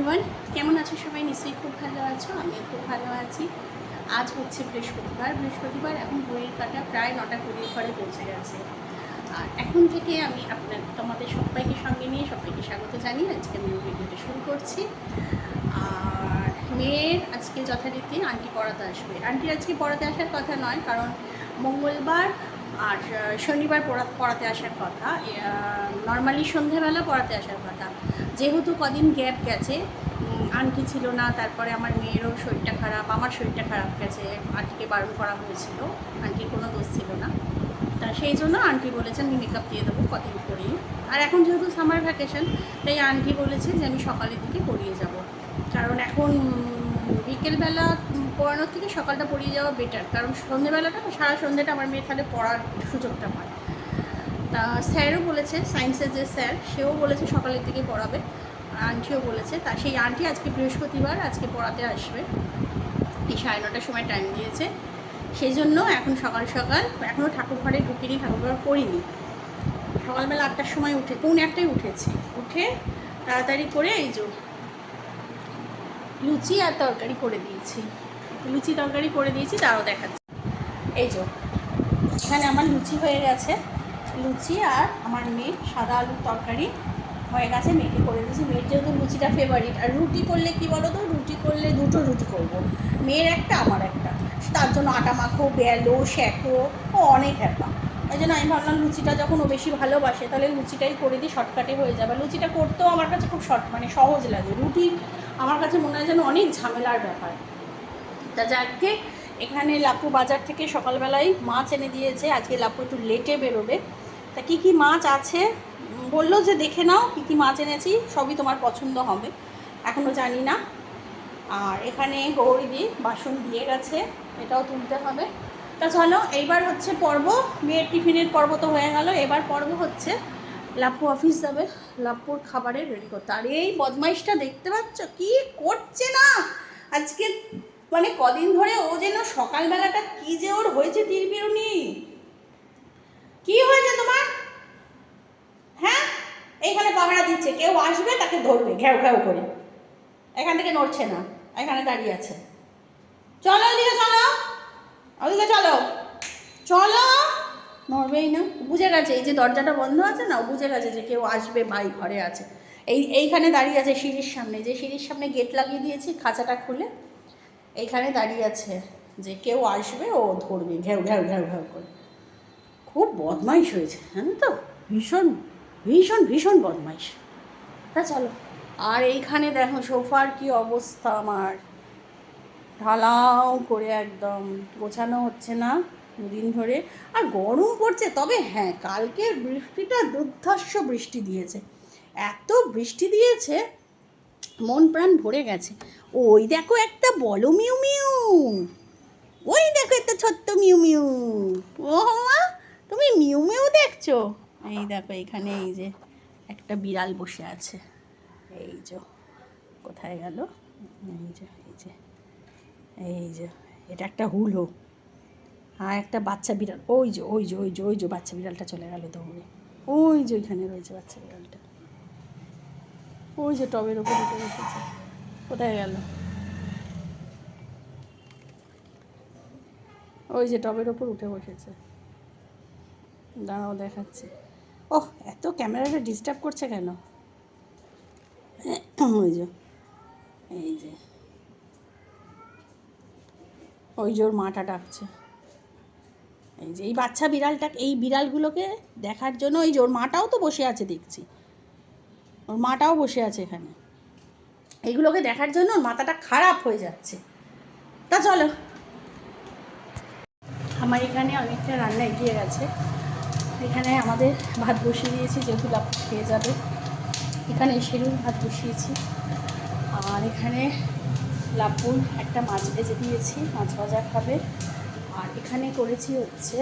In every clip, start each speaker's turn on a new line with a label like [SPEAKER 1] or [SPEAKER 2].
[SPEAKER 1] Everyone, কেমন আছো সবাই? নিশ্চয়ই খুব ভালো আছো, আমিও খুব ভালো আছি। আজ হচ্ছে বৃহস্পতিবার। বৃহস্পতিবার এখন ঘড়ির কাটা, প্রায় নটা কুড়ির ঘরে পৌঁছে গেছে। আর এখন থেকে আমি আপনার, তোমাদের সবাইকে সঙ্গে নিয়ে সবাইকে স্বাগত জানিয়ে আজকে আমি ভিডিওটা শুরু করছি। আর মেয়ের আজকে যথারীতি আন্টি পড়াতে আসবে। আন্টির আজকে পড়াতে আসার কথা নয়, কারণ মঙ্গলবার আর শনিবার পড়া, পড়াতে আসার কথা। নর্মালি সন্ধেবেলা পড়াতে আসার কথা। যেহেতু কদিন গ্যাপ গেছে আন্টি ছিল না, তারপরে আমার মেয়েরও শরীরটা খারাপ, আমার শরীরটা খারাপ গেছে, আন্টিকে বারণ করা হয়েছিল, আন্টির কোনো দোষ ছিল না। তা সেই জন্য আন্টি বলেছে আমি মেকআপ দিয়ে দেবো, কদিন করিয়ে আর এখন যেহেতু সামার ভ্যাকেশন তাই আন্টি বলেছে যে, আমি সকালের দিকে পড়িয়ে যাব। কারণ এখন বিকেলবেলা পড়ানোর থেকে সকালটা পড়িয়ে যাওয়া বেটার কারণ সন্ধেবেলাটা সারা সন্ধেটা আমার মেয়ে তাহলে পড়ার সুযোগটা পায়। তা স্যারও বলেছে সায়েন্সের যে স্যার, সেও বলেছে সকালের দিকে পড়াবে আন্টিও বলেছে। তা সেই আন্টি আজকে বৃহস্পতিবার, আজকে পড়াতে আসবে। এই সাড়ে নটার সময় টাইম দিয়েছে। সেই জন্য এখন সকাল সকাল এখনও ঠাকুর ঘরে ঢুকিনি, ঠাকুর ঘর করিনি। সকালবেলা আটটার সময় উঠে কোন একটাই উঠেছি। উঠে তাড়াতাড়ি করে এই যে লুচি আর তরকারি করে দিয়েছি। লুচি তরকারি করে দিয়েছি, তারও দেখাচ্ছি। এই যে, এখানে আমার লুচি হয়ে গেছে। লুচি আর আমার মেয়ে সাদা আলুর তরকারি হয়ে গেছে, মেয়েকে করে দিয়েছি। মেয়ের যেহেতু লুচিটা ফেভারিট আর রুটি করলে কি বলো তো রুটি করলে দুটো রুটি করব। মেয়ের একটা, আমার একটা। তার জন্য আটা মাখো, বেলো শেখো ও অনেক হ্যাপা ওই জন্য আমি ভাবলাম লুচিটা যখন ও বেশি ভালোবাসে, তাহলে লুচিটাই করে দিই শর্টকাটে হয়ে যাবে। লুচিটা করতেও আমার কাছে খুব শর্ট মানে সহজ লাগে। রুটি আমার কাছে মনে হয় যেন অনেক ঝামেলার ব্যাপার। তা যাকে এখানে লাপু বাজার থেকে সকালবেলায় মাছ এনে দিয়েছে। আজকে লাপু একটু লেটে বেরোবে। তা কী কী মাছ আছে? বলল যে দেখে নাও কী কী মাছ এনেছি, সবই তোমার পছন্দ হবে। এখনও জানি না। আর এখানে গৌরীদি বাসন দিয়ে গেছে, এটাও তুলতে হবে। তা চলো, এইবার হচ্ছে পর্ব। মেয়ের টিফিনের পর্ব তো হয়ে গেল। এবার পর্ব হচ্ছে লাপ্পু অফিস যাবে লাপ্পুর খাবারের রেডি করতে। আর এই বদমাইশটা দেখতে পাচ্ছ? কি করছে না? আজকে মানে কদিন ধরে ও যেন সকালবেলাটা কি যে ওর হয়েছে তীর বিরুনি? কি হয়েছে তোমার? হ্যাঁ? এইখানে পাহারা দিচ্ছে, কেউ আসবে তাকে ধরবে ঘ্যাও ঘ্যাও করে। এখান থেকে নড়ছে না, এখানে দাঁড়িয়ে আছে। চলো ওদিকে চলো ওদিকে চলো চলো। নড়বেই না বুঝে গেছে, এই যে দরজাটা বন্ধ আছে না বুঝে গেছে যে কেউ আসবে ভাই ঘরে আছে। এই, এইখানে দাঁড়িয়ে আছে সিঁড়ির সামনে, যে সিঁড়ির সামনে গেট লাগিয়ে দিয়েছি, খাঁচাটা খুলে এইখানে দাঁড়িয়ে আছে যে কেউ আসবে, ও ধরবে ঘ্যাও ঘ্যাও ঘ্যাও ঘ্যাও করে। খুব বদমাইশ হয়েছে, জানো তো? ভীষণ ভীষণ ভীষণ বদমাইশ। তা চলো। আর এইখানে দেখো সোফার কি অবস্থা আমার। ঢালাও করে একদম গোছানো হচ্ছে না দুদিন ধরে। আর গরম পড়ছে, তবে হ্যাঁ কালকে বৃষ্টিটা দুর্ধর্ষ বৃষ্টি দিয়েছে। এত বৃষ্টি দিয়েছে মন প্রাণ ভরে গেছে। ওই দেখো একটা বলো মিউ মিউ। ওই দেখো একটা ছোট্ট মিউ মিউ। ও মা, তুমি মিউ মিউ দেখছ? এই দেখো এখানে এই যে একটা বিড়াল বসে আছে। এই যে, কোথায় গেল? এই যে এই যে এই যে, এটা একটা হুলো। আর একটা বাচ্চা বিড়াল। ওই যে ওই যে ওই যে ওই যে বাচ্চা বিড়ালটা চলে গেল দৌড়ে। ওই যে, ওইখানে রয়েছে বাচ্চা বিড়ালটা। ওই যে টবের ওপর উঠে বসেছে। কোথায় গেল? ওই যে টবের ওপর উঠে বসেছে। দাঁড়াও দেখাচ্ছি। ওহ, এত ক্যামেরাটা ডিস্টার্ব করছে কেন? ওই যে, এই যে। ওই যে ওর মাটা ডাকছে। এই যে, এই বাচ্চা বিড়ালটা, এই বিড়ালগুলোকে দেখার জন্য ওই যে ওর মাটাও তো বসে আছে দেখছি। ওর মাটাও বসে আছে এখানে। এইগুলোকে দেখার জন্য ওর মাথাটা খারাপ হয়ে যাচ্ছে। তা চলো। আমার এখানে অনেকটা রান্না এগিয়ে গেছে। এখানে আমাদের ভাত বসিয়ে দিয়েছি, যেহেতু লাভ খেয়ে যাবে। এখানে সেরুর ভাত বসিয়েছি। আর এখানে লাপুর একটা মাছ ভেজে দিয়েছি, মাছ ভাজা খাবে। আর এখানে করেছি হচ্ছে,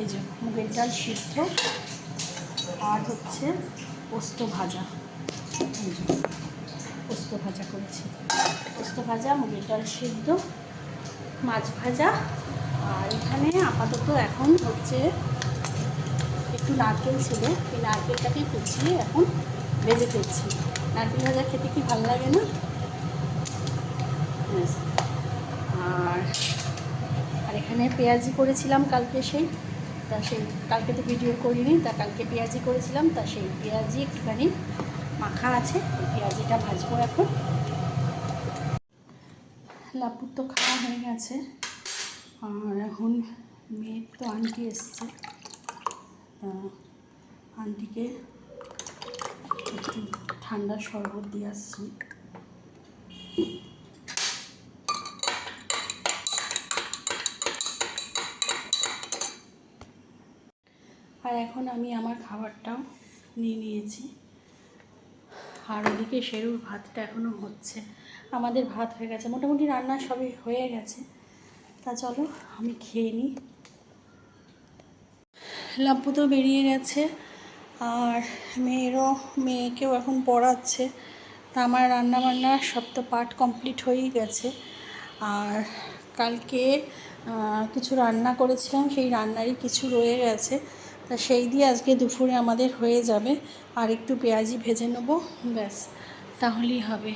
[SPEAKER 1] এই যে মুগের ডাল সিদ্ধ। আর হচ্ছে পোস্ত ভাজা। পোস্ত ভাজা করেছি। পোস্ত ভাজা, মুগের ডাল সিদ্ধ, মাছ ভাজা। আর এখানে আপাতত এখন হচ্ছে একটু নারকেল ছিল। এই নারকেলটাকে কুচিয়ে এখন ভেজে ফেলছি। নারকেল ভাজা খেতে কি ভালো লাগে না। আর আর এখানে পেঁয়াজি করেছিলাম কালকে সেই। তা সেই কালকে তো ভিডিও করিনি, তা কালকে পেঁয়াজি করেছিলাম, তা সেই পেঁয়াজি একটুখানি মাখা আছে পেঁয়াজিটা ভাজবো এখন। লাপুর তো খাওয়া হয়ে গেছে, আর এখন মেয়ের তো আন্টি এসছে আন্টিকে একটু ঠান্ডা শরবত দিয়ে আসছি। আর এখন আমি আমার খাবারটাও নিয়ে নিয়েছি। আর ওদিকে শেরুর ভাতটা এখনও হচ্ছে। আমাদের ভাত হয়ে গেছে। মোটামুটি রান্না সবই হয়ে গেছে। তা চলো, আমি খেয়ে নিই। লাপ্পু তো বেরিয়ে গেছে। আর মেয়েরও, মেয়েকেও এখন পড়াচ্ছে। তা আমার রান্না বান্না সব তো পার্ট কমপ্লিট হয়েই গেছে। আর কালকে কিছু রান্না করেছিলাম, সেই রান্নারই কিছু রয়ে গেছে। তা সেই দিয়ে আজকে দুপুরে আমাদের হয়ে যাবে। আর একটু পেঁয়াজি ভেজে নেব, ব্যাস, তাহলেই হবে।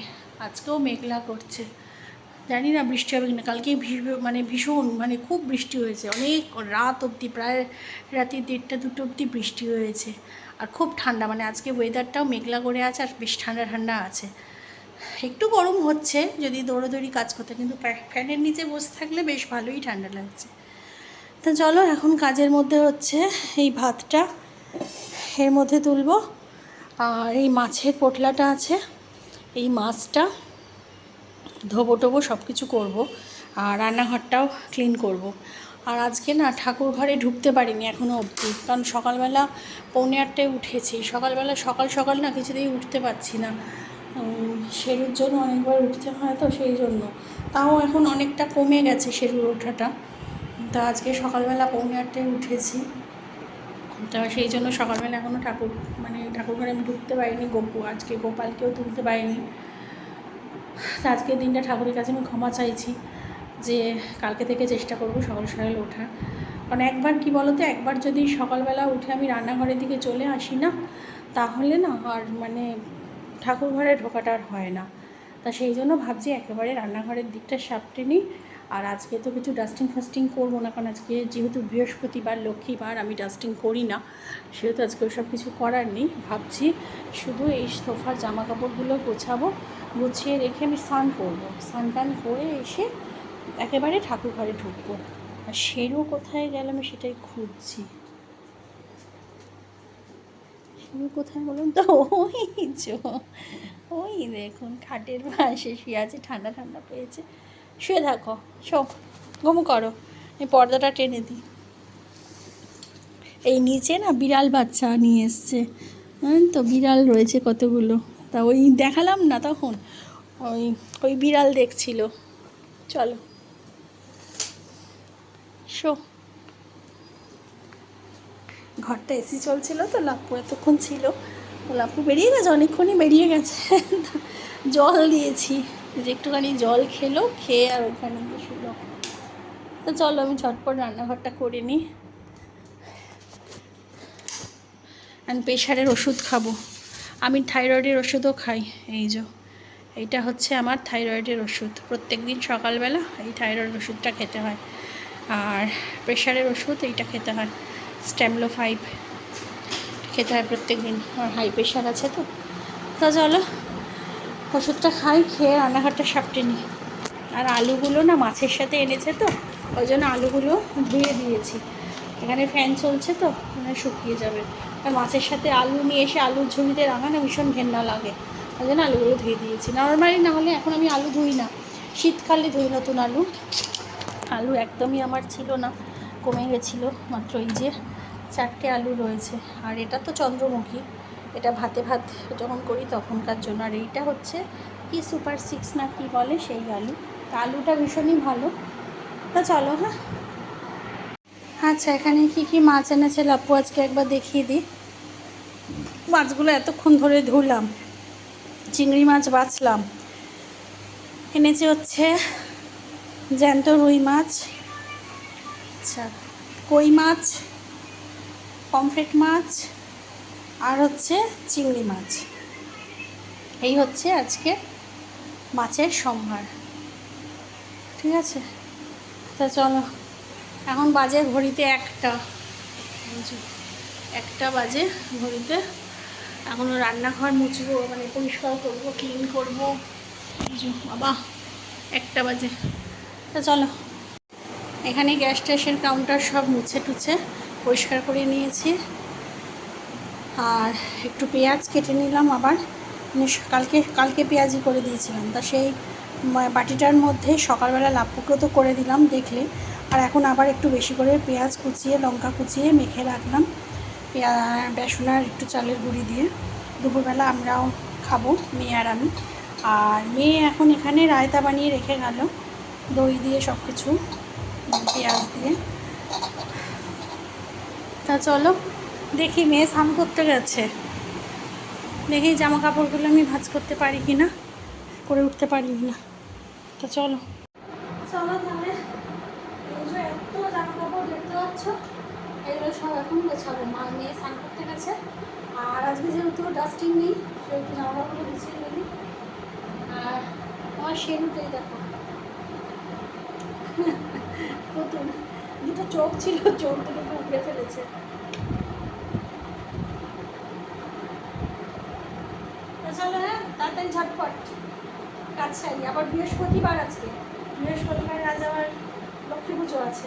[SPEAKER 1] আজকেও মেঘলা করছে। জানি না বৃষ্টি হবে কিনা কালকে মানে ভীষণ মানে খুব বৃষ্টি হয়েছে। অনেক রাত অবধি, প্রায় রাতে দেড়টা দুটো অবধি বৃষ্টি হয়েছে। আর খুব ঠান্ডা মানে আজকে ওয়েদারটাও মেঘলা করে আছে আর বেশ ঠান্ডা ঠান্ডা আছে। একটু গরম হচ্ছে, যদি দৌড়োদৌড়ি কাজ করতে, কিন্তু ফ্যানের নিচে বসে থাকলে বেশ ভালোই ঠান্ডা লাগছে। তা চলো, এখন কাজের মধ্যে হচ্ছে এই ভাতটা এর মধ্যে তুলবো। আর এই মাছের পোটলাটা আছে, এই মাছটা ধোবো টোবো সব কিছু করব আর রান্নাঘরটাও ক্লিন করব। আর আজকে না ঠাকুর ঘরে ঢুকতে পারিনি এখনও অবধি, কারণ সকালবেলা পৌনে আটটায় উঠেছি। সকালবেলা সকাল সকাল না কিছুতেই উঠতে পারছি না। শেরুর জন্য অনেকবার উঠতে হয় তো সেই জন্য। তাও এখন অনেকটা কমে গেছে শেরুর ওঠাটা। তা আজকে সকালবেলা পৌনে আটটায় উঠেছি। তা সেই জন্য সকালবেলা এখনও ঠাকুর মানে ঠাকুর ঘরে আমি ঢুকতে পারিনি, গোপু, আজকে গোপালকেও তুলতে পারিনি। তা আজকের দিনটা ঠাকুরের কাছে আমি ক্ষমা চাইছি যে কালকে থেকে চেষ্টা করব সকাল সকাল ওঠার কারণ একবার কি বলতো, একবার যদি সকালবেলা উঠে আমি রান্নাঘরের দিকে চলে আসি না, তাহলে না আর মানে ঠাকুর ঘরে ঢোকাটা আর হয় না। তা সেই জন্য ভাবছি একেবারে রান্নাঘরের দিকটা সাপটে নিই আর আজকে তো কিছু ডাস্টিং ফাস্টিং করব না, কারণ আজকে যেহেতু বৃহস্পতিবার, লক্ষ্মীবার, আমি ডাস্টিং করি না, সেহেতু আজকে ওসব কিছু করার নেই। ভাবছি শুধু এই সোফার জামা কাপড়গুলো গোছাবো, গুছিয়ে রেখে আমি স্নান করব। স্নান টান করে এসে একেবারে ঠাকুর ঘরে ঢুকবো। আর শেরও কোথায় গেল আমি সেটাই খুঁজছি। শেরু কোথায় বলুন তো? ওই ওই দেখুন, খাটের পাশে শুয়ে আছে, ঠান্ডা ঠান্ডা পেয়েছে। শুয়ে থাকো শো ঘুমু করো, এই পর্দাটা টেনে দিই এই নিচে না বিড়াল বাচ্চা নিয়ে এসছে হ্যাঁ তো বিড়াল রয়েছে কতগুলো? তা ওই দেখালাম না তখন, ওই ওই বিড়াল দেখছিল। চলো শো ঘরটা এসি চলছিল তো, লাপ্পু এতক্ষণ ছিল। তো লাপ্পু বেরিয়ে গেছে, অনেকক্ষণই বেরিয়ে গেছে। জল দিয়েছি। যে একটুখানি জল খেলো, খেয়ে আর ওখানে গিয়ে তো চলো, আমি ঝটপট রান্নাঘরটা করে নিই অ্যান্ড প্রেশারের ওষুধ খাব। আমি থাইরয়েডের ওষুধও খাই, এই যে। এইটা হচ্ছে আমার থাইরয়েডের ওষুধ। প্রত্যেক দিন সকালবেলা এই থাইরয়েড ওষুধটা খেতে হয়। আর প্রেশারের ওষুধ এইটা খেতে হয় স্ট্যামলো ফাইভ খেতে হয় প্রত্যেক দিন আমার হাই প্রেশার আছে তো। তা চলো ওষুধটা খাই, খেয়ে রান্নাঘরটা সাপটে নিই আর আলুগুলো না মাছের সাথে এনেছে তো, ওই জন্য আলুগুলো ধুয়ে দিয়েছি। এখানে ফ্যান চলছে তো মানে শুকিয়ে যাবে। আর মাছের সাথে আলু নিয়ে এসে আলুর ঝুড়িতে রাখা না ভীষণ ঘেন্না লাগে। ওই জন্য আলুগুলো ধুয়ে দিয়েছি। নর্মালি না হলে এখন আমি আলু ধুই না। শীতকালে ধুই নতুন আলু। আলু একদমই আমার ছিল না, কমে গেছিল। মাত্র এই যে চারটে আলু রয়েছে। আর এটা তো চন্দ্রমুখী। এটা ভাতে ভাত যখন করি, তখনকার জন্য। আর এইটা হচ্ছে কি সুপার সিক্স না কি বলে সেই আলু। তা আলুটা ভীষণই ভালো। তা চলো হ্যাঁ আচ্ছা এখানে কি কি মাছ এনেছে লাপু আজকে একবার দেখিয়ে দিই। মাছগুলো এতক্ষণ ধরে ধুলাম। চিংড়ি মাছ বাছলাম। এনেছে হচ্ছে জ্যান্ত রুই মাছ। আচ্ছা কই মাছ? পমফ্রেট মাছ। আর হচ্ছে চিংড়ি মাছ। এই হচ্ছে আজকে মাছের সম্ভার। ঠিক আছে? তা চলো, এখন বাজে ঘড়িতে একটা। একটা বাজে ঘড়িতে। এখনও রান্নাঘর মুছবো মানে পরিষ্কার করব ক্লিন করব। বাবা, একটা বাজে। তা চলো, এখানে গ্যাস স্টেশন কাউন্টার সব মুছে টুছে পরিষ্কার করে নিয়েছি। আর একটু পেঁয়াজ কেটে নিলাম আবার। মানে কালকে কালকে পেঁয়াজি করে দিয়েছিলাম। তা সেই বাটিটার মধ্যে সকালবেলা লাপ্পুকেও তো করে দিলাম দেখলে। আর এখন আবার একটু বেশি করে পেঁয়াজ কুচিয়ে, লঙ্কা কুচিয়ে মেখে রাখলাম। বেসন আর একটু চালের গুঁড়ি দিয়ে। দুপুরবেলা আমরাও খাব, মেয়ে আর আমি। আর মেয়ে এখন এখানে রায়তা বানিয়ে রেখে গেল। দই দিয়ে সব কিছু পেঁয়াজ দিয়ে। তা চলো দেখি মেয়ে স্নান করতে গেছে। দেখি জামা কাপড়গুলো আমি ভাঁজ করতে পারি কি না করে উঠতে পারি কি না তো চলো। চলো তাহলে। এই এত জামা কাপড় দেখতে পাচ্ছ, এগুলো সব এখন গোছাবো। মা, মেয়ে স্নান করতে গেছে। আর আজকে যেহেতু ডাস্টিং নেই, সেহেতু জামা কাপড়গুলো গুছিয়ে নিই আর আমার সেরুতেই দেখো। নতুন দুটো চোখ ছিল, চোখ দুটোকে উপড়ে ফেলেছে। চলো হ্যাঁ তাড়াতাড়ি ঝটপট কাজ সারি। আবার বৃহস্পতিবার আজকে। বৃহস্পতিবার আজ আবার লক্ষ্মী পুজো আছে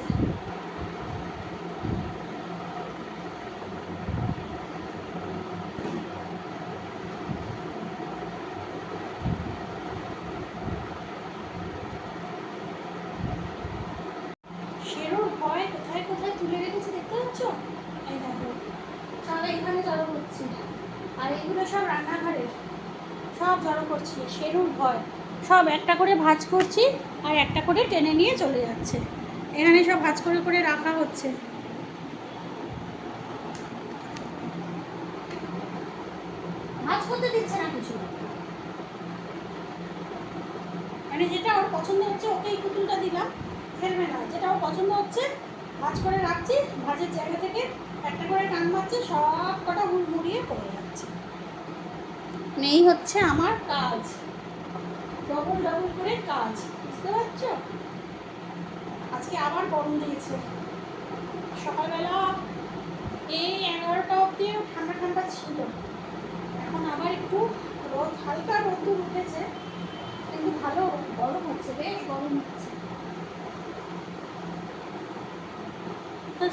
[SPEAKER 1] সেরও ভয় কোথায় কোথায় তুলে রেখেছে দেখতে পাচ্ছ এই দেখো তাহলে এখানে জড়ো করছি আর এগুলো সব রান্নাঘরের সব জড়ো করছি সেরুর ভয় সব একটা করে ভাঁজ করছি আর একটা করে টেনে নিয়ে চলে যাচ্ছে। এখানে সব ভাঁজ করে করে রাখা হচ্ছে। ভাঁজ করতে দিচ্ছে না কিছু। মানে যেটা ওর পছন্দ হচ্ছে ওকে এই পুতুলটা দিলাম। খেলবে না। যেটা ওর পছন্দ হচ্ছে ভাঁজ করে রাখছি। ভাঁজের জায়গা থেকে একটা করে টান মারছে সব কটা মুড়িয়ে পড়ে যাচ্ছে। নেই হচ্ছে আমার কাজ। ডবল ডবল করে কাজ, বুঝতে পারছ? আজকে আবার গরম দিয়েছে। সকালবেলা এই এগারোটা অবধিও ঠান্ডা ঠান্ডা ছিল। এখন আবার একটু রোদ, হালকা রোদ্দুর উঠেছে। কিন্তু ভালো, গরম হচ্ছে, বেশ গরম হচ্ছে।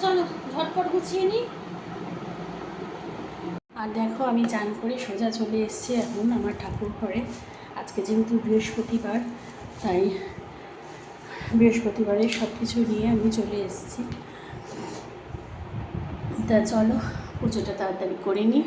[SPEAKER 1] চলো, ঝটপট গুছিয়ে নিই। আর দেখো, আমি চান করে সোজা চলে এসেছি এখন আমার ঠাকুর ঘরে। আজকে যেহেতু বৃহস্পতিবার, তাই বৃহস্পতিবারে সব কিছু নিয়ে আমি চলে এসেছি। তা চলো, পুজোটা তাড়াতাড়ি করে নিই।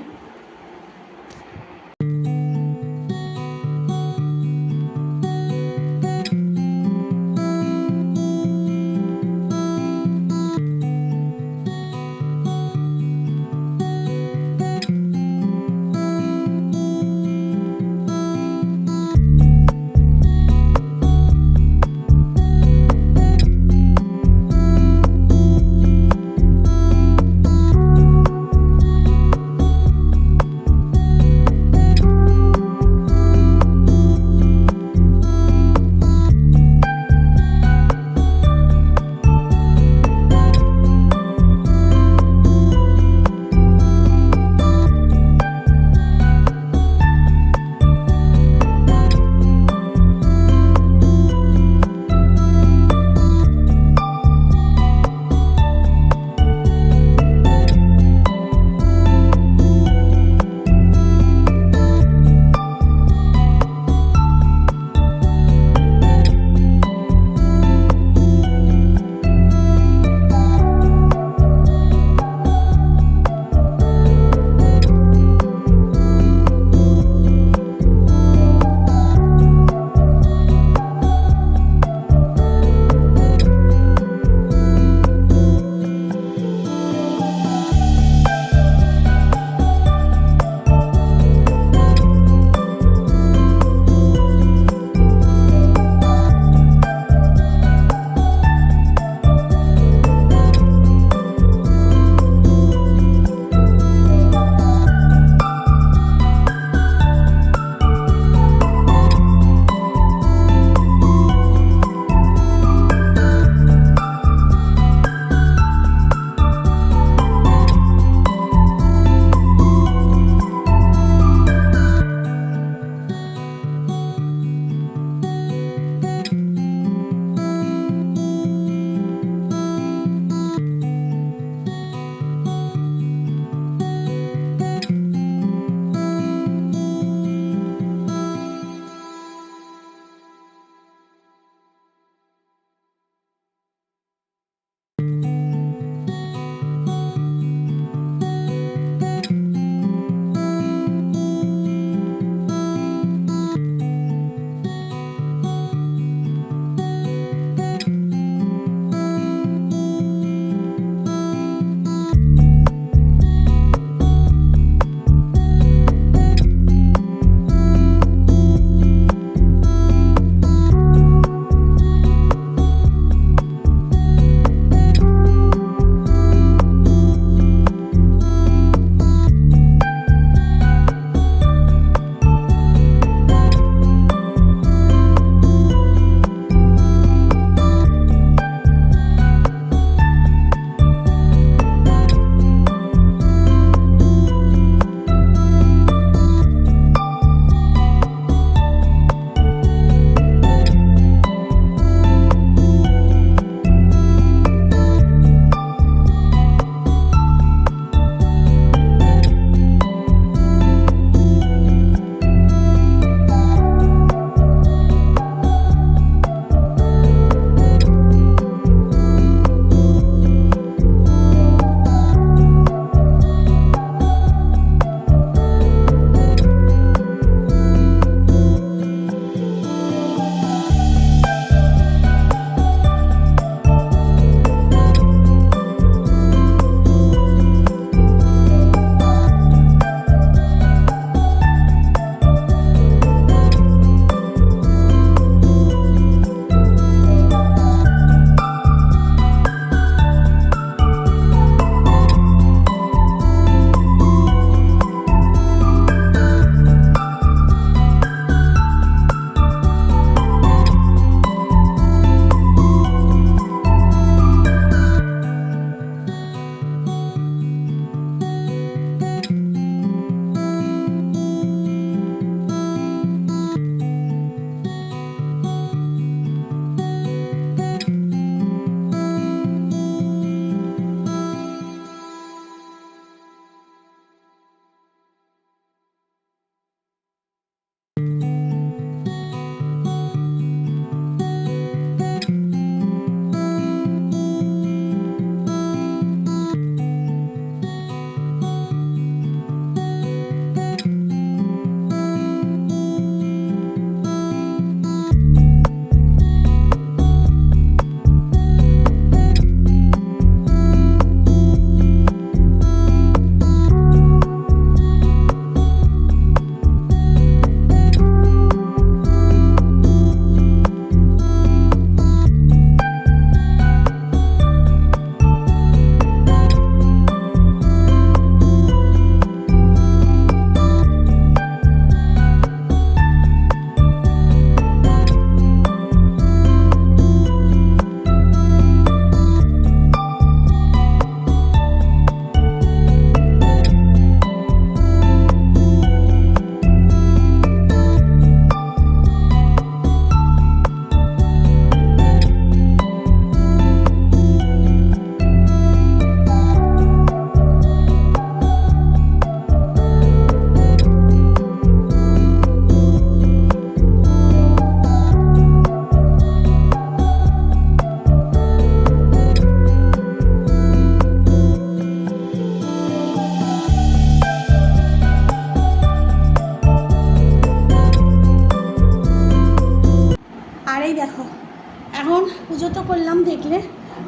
[SPEAKER 1] করলাম দেখলে,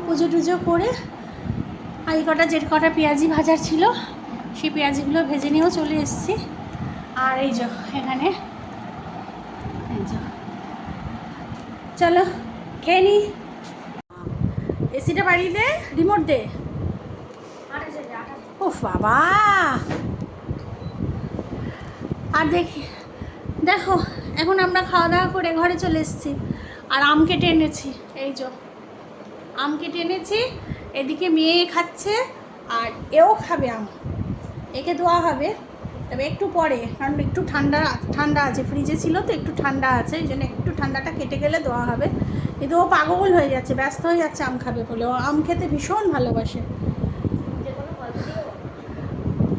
[SPEAKER 1] পুজো টুজো করে আর কটা যে কটা পেঁয়াজি ভাজার ছিল, সেই পেঁয়াজিগুলো ভেজে নিয়েও চলে এসেছি। আর এই যে এখানে, এই যে, চলো খেয়ে নি। এসিটা বাড়িয়ে দে রিমোট দে। ও বাবা! আর দেখি, দেখো, এখন আমরা খাওয়া দাওয়া করে ঘরে চলে এসেছি। আর আম কেটে এনেছি, এই যে। আম কেটে এনেছি, এদিকে মেয়ে খাচ্ছে আর এও খাবে আম। একে ধোয়া হবে, তবে একটু পরে, কারণ একটু ঠান্ডা ঠান্ডা আছে, ফ্রিজে ছিল তো একটু ঠান্ডা আছে, এই জন্য একটু ঠান্ডাটা কেটে গেলে দেওয়া হবে। কিন্তু ও পাগল হয়ে যাচ্ছে, ব্যস্ত হয়ে যাচ্ছে আম খাবে বলে। ও আম খেতে ভীষণ ভালোবাসে।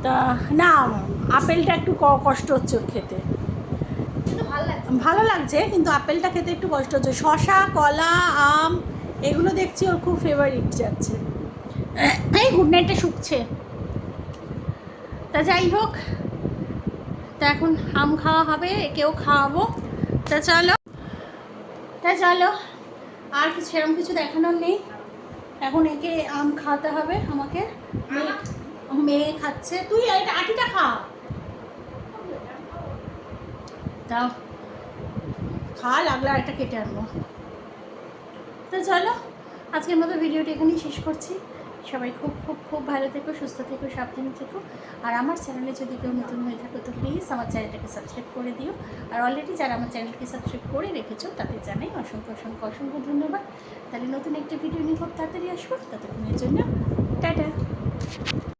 [SPEAKER 1] তা না, আপেলটা একটু কষ্ট হচ্ছে ওর খেতে। ভালো লাগছে, কিন্তু আপেলটা খেতে একটু কষ্ট হচ্ছে। শশা কলা, আম, এগুলো দেখছি ওর খুব ফেভারিট যাচ্ছে। এই গুড নাইটটা শুকছে। তা যাই হোক, তা এখন আম খাওয়া হবে, একেও খাওয়াবো। তা চলো তা চলো, আর কিছু সেরকম কিছু দেখানোর নেই। এখন একে আম খাওয়াতে হবে আমাকে। মেয়ে- খাচ্ছে। তুই আটিটা খা। দাও। খাওয়া লাগলে একটা কেটে আনব। তো চলো, আজকের মতো ভিডিওটি এখানেই শেষ করছি। সবাই খুব খুব খুব ভালো থেকো, সুস্থ থেকো, সাবধানে থেকো। আর আমার চ্যানেলে যদি কেউ নতুন হয়ে থাকো, তো প্লিজ আমার চ্যানেলটাকে সাবস্ক্রাইব করে দিও। আর অলরেডি যারা আমার চ্যানেলকে সাবস্ক্রাইব করে রেখেছো, তাদের জানাই অসংখ্য অসংখ্য অসংখ্য ধন্যবাদ। তাহলে নতুন একটা ভিডিও নিয়ে খুব তাড়াতাড়ি আসব। ততক্ষণের জন্য, টাটা।